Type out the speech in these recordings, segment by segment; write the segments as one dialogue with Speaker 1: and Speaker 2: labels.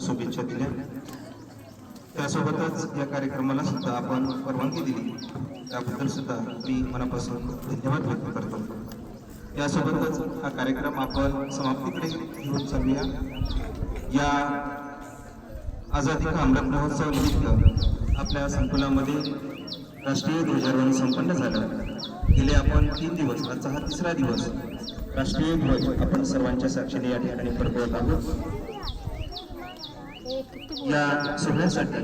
Speaker 1: शुभेच्छा दिल्या. त्यासोबतच या कार्यक्रमाला सुद्धा आपण परवानगी दिली. त्याबद्दल सुद्धा मी मनापासून धन्यवाद व्यक्त करतो. यासोबतच हा कार्यक्रम आपण समाप्तीकडे घेऊन चालूया. या आझादी का अमृत महोत्सव निमित्त आपल्या संकुलामध्ये राष्ट्रीय ध्वजारोहण संपन्न झालं. गेले आपण तीन दिवस आजचा हा तिसरा दिवस. राष्ट्रीय ध्वज आपण सर्वांच्या साक्षीने या ठिकाणी परतवत आहोत. या सोहळ्यासाठी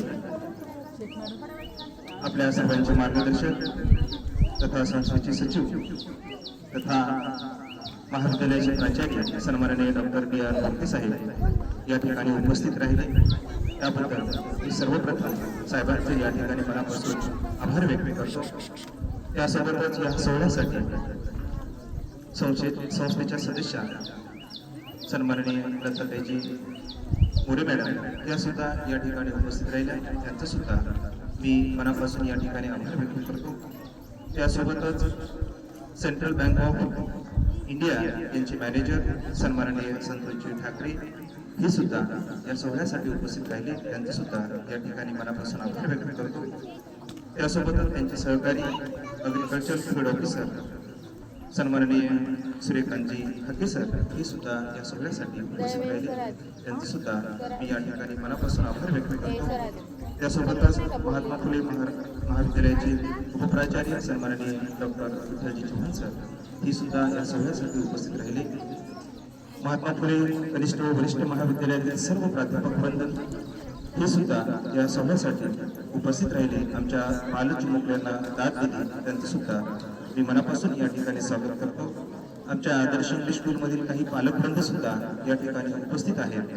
Speaker 1: आपल्या सर्वांचे मार्गदर्शक तथा संस्थेचे सचिव तथा महाविद्यालयाचे प्राचार्य सन्माननीय डॉक्टर बी आर मोर्ते साहेब या ठिकाणी उपस्थित राहिले. त्याबद्दल मी सर्वप्रथम साहेबांचे या ठिकाणी मनापासून आभार व्यक्त करतो. त्यासोबतच या सोहळ्यासाठी संस्थेच्या सदस्या सन्माननीय दत्तात्रयजी मोरे मॅडम त्या सुद्धा या ठिकाणी उपस्थित राहिल्या. त्यांचं सुद्धा मी मनापासून या ठिकाणी आभार व्यक्त करतो. त्यासोबतच सेंट्रल बँक ऑफ इंडिया यांचे मॅनेजर सन्माननीय संतोषजी ठाकरे हे सुद्धा या सोहळ्यासाठी उपस्थित राहिले. त्यांचं सुद्धा या ठिकाणी मनापासून आभार व्यक्त करतो. त्यासोबतच त्यांचे सहकारी अग्रिकल्चर फील्ड ऑफिसर सन्माननीय सूर्यकांतजी हके सर हे सुद्धा या सोहळ्यासाठी उपस्थित राहिले. त्यांचे सुद्धा मी या ठिकाणी मनापासून आभार व्यक्त करतो. त्यासोबतच महात्मा फुले महाविद्यालयाचे उपप्राचार्य सन्माननीय डॉक्टर विठ्ठलजी चव्हाण सर हे सुद्धा या सोहळ्यासाठी उपस्थित राहिले. महात्मा फुले कनिष्ठ व वरिष्ठ महाविद्यालयातील सर्व प्राध्यापक वृंद हे सुद्धा या सोहळ्यासाठी उपस्थित राहिले. आमच्या बालचिमुकल्यांना दाद दिली त्यांचं सुद्धा मी मनापासून या ठिकाणी स्वागत करतो. आमच्या आदर्श इंग्लिश स्कूलमधील काही पालकवृंद सुद्धा या ठिकाणी उपस्थित आहेत.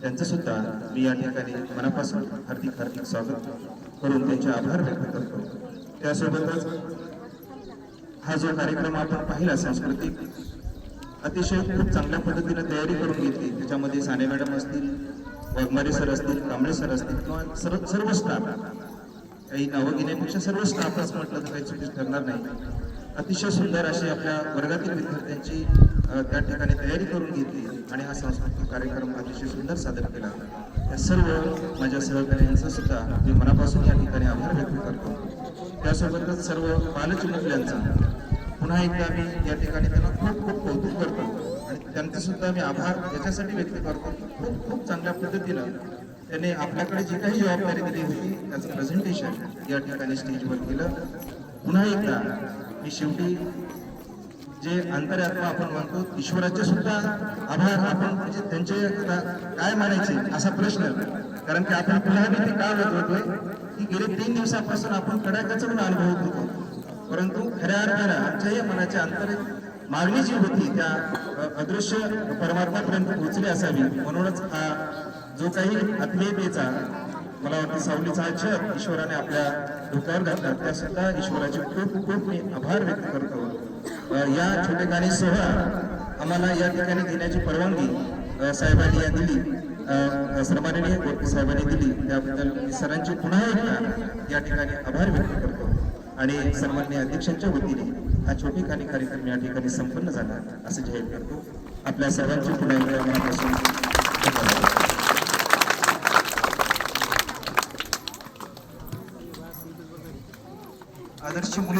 Speaker 1: त्यांचं सुद्धा मी या ठिकाणी मनापासून हार्दिक हार्दिक स्वागत करून त्यांचे आभार व्यक्त करतो. त्यासोबतच हा जो कार्यक्रम आपण पाहिला सांस्कृतिक अतिशय खूप चांगल्या पद्धतीने तयारी करून घेतली. त्याच्यामध्ये साने मॅडम असतील वाघमारे सर असतील कांबळे सर असतील किंवा सर्व सर्व स्टाफ काही नावं घेण्यापेक्षा सर्व स्टाफच म्हटलं तर काही चुकीच ठरणार नाही. अतिशय सुंदर अशी आपल्या वर्गातील विद्यार्थ्यांची त्या ठिकाणी तयारी करून घेतली आणि हा सांस्कृतिक कार्यक्रम अतिशय सुंदर सादर केला. या सर्व माझ्या सहकार्यांचा सुद्धा मी मनापासून या ठिकाणी आभार व्यक्त करतो. त्यासोबतच सर्व बालचिमुकल्यांचा पुन्हा एकदा मी या ठिकाणी त्यांना खूप खूप कौतुक करतो आणि त्यांचा सुद्धा मी आभार याच्यासाठी व्यक्त करतो. खूप खूप चांगल्या पद्धतीनं त्याने आपल्याकडे जी काही जबाबदारी दिली होती त्याचं प्रेझेंटेशन या ठिकाणी स्टेजवर केलं. पुन्हा एकदा मी शेवटी जे अंतरात्मा आपण म्हणतो ईश्वराचे सुद्धा आभार आपण म्हणजे त्यांचे काय मानायचे असा प्रश्न. कारण की आपण पुन्हा बी ते का होतोय की गेले तीन दिवसापासून आपण कडाक्याचा पण अनुभवत होतो. परंतु खऱ्या अर्थानं आमच्या या मनाच्या अंतर मागणी जी होती त्या अदृश्य परमात्मापर्यंत पोहोचली असावी म्हणूनच हा जो काही आत्मीयतेचा मला वाटतं सावलीचा छत ईश्वराने आपल्या डोक्यावर घातला त्या सुद्धा ईश्वराचे खूप खूप मी आभार व्यक्त करतो. या या गाणी सोहळा आम्हाला या ठिकाणी घेण्याची परवानगी साहेबांनी या दिली. अ, सन्माननीय गोपी साहेबांनी दिली. त्याबद्दल मी सरांचे पुन्हा एकदा या ठिकाणी आभार व्यक्त करतो. आणि सन्माननीय अध्यक्षांच्या वतीने हा छोटेखानी कार्यक्रम या ठिकाणी संपन्न झाला असं जाहीर करतो. आपल्या सर्वांचे पुन्हा एकदा मनापासून आदर्श मुले